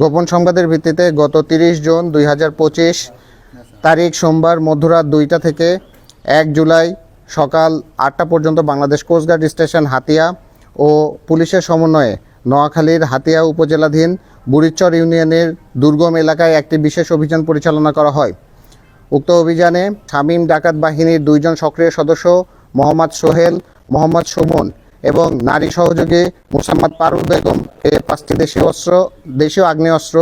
গোপন সংবাদের ভিত্তিতে গত তিরিশ জুন দুই হাজার পঁচিশ তারিখ সোমবার মধ্যরাত দুইটা থেকে এক জুলাই সকাল আটটা পর্যন্ত Bangladesh coast guard station Hatiya ও পুলিশের সমন্বয়ে নোয়াখালীর হাতিয়া উপজেলাধীন বুড়িচর ইউনিয়নের দুর্গম এলাকায় একটি বিশেষ অভিযান পরিচালনা করা হয়। উক্ত অভিযানে শামীম ডাকাত বাহিনীর দুইজন সক্রিয় সদস্য মোহাম্মদ সোহেল, মোহাম্মদ সুমন এবং নারী সহযোগী মুসাম্মদ পারুল বেগম এ পাঁচটি দেশীয় অস্ত্র, দেশীয় আগ্নেয়াস্ত্র,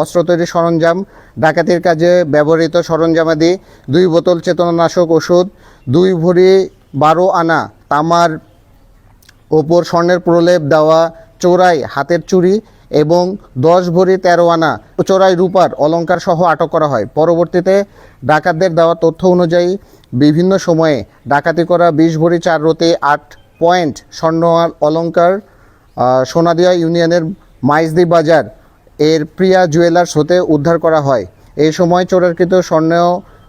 অস্ত্র তৈরির সরঞ্জাম, ডাকাতির কাজে ব্যবহৃত সরঞ্জামাদি, দুই বোতল চেতনানাশক ওষুধ, দুই ভরি বারো আনা তামার ওপর স্বর্ণের প্রলেপ দেওয়া চোরাই হাতের চুড়ি এবং দশ ভরি তেরো আনা চোরাই রূপার অলংকার সহ আটক করা হয়। পরবর্তীতে ডাকাতদের দেওয়া তথ্য অনুযায়ী বিভিন্ন সময়ে ডাকাতি করা বিশ ভরি চার রতি আট পয়েন্ট স্বর্ণ অলঙ্কার সোনাদিয়া ইউনিয়নের মাইজদি বাজার এর প্রিয়া জুয়েলার্স হতে উদ্ধার করা হয়। এই সময় চোরাকৃত স্বর্ণ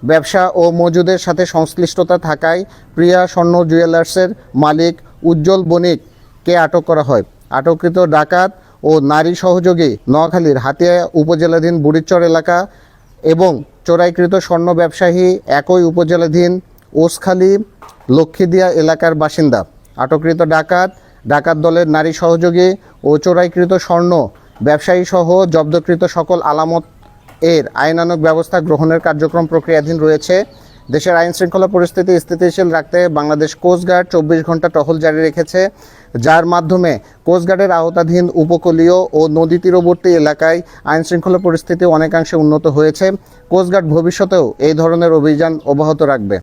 ব্যবসা ও মজুদের সাথে সংশ্লিষ্টতা থাকায় প্রিয়া স্বর্ণ জুয়েলার্সের মালিক উজ্জ্বল বণিককে আটক করা হয়। আটককৃত ডাকাত ও নারী সহযোগী নোয়াখালীর হাতিয়া উপজেলাধীন বুড়িচর এলাকা এবং চোরাইকৃত স্বর্ণ ব্যবসায়ী একই উপজেলাধীন ওসখালী লক্ষ্মীদিয়া এলাকার বাসিন্দা। আটককৃত ডাকাত ডাকাত দলের নারী সহযোগী ও চোরাইকৃত স্বর্ণ ব্যবসায়ী সহ জব্দকৃত সকল আলামত এর আইনানুগ ব্যবস্থা গ্রহণের কার্যক্রম প্রক্রিয়াধীন রয়েছে। দেশের আইন শৃঙ্খলা পরিস্থিতি স্থিতিশীল রাখতে বাংলাদেশ কোস্টগার্ড চব্বিশ ঘণ্টা টহল জারি রেখেছে, যার মাধ্যমে কোস্টগার্ডের আওতাধীন উপকূলীয় ও নদী তীরবর্তী এলাকায় আইন শৃঙ্খলা পরিস্থিতি অনেকাংশে উন্নত হয়েছে। কোস্টগার্ড ভবিষ্যতেও এই ধরনের অভিযান অব্যাহত রাখবে।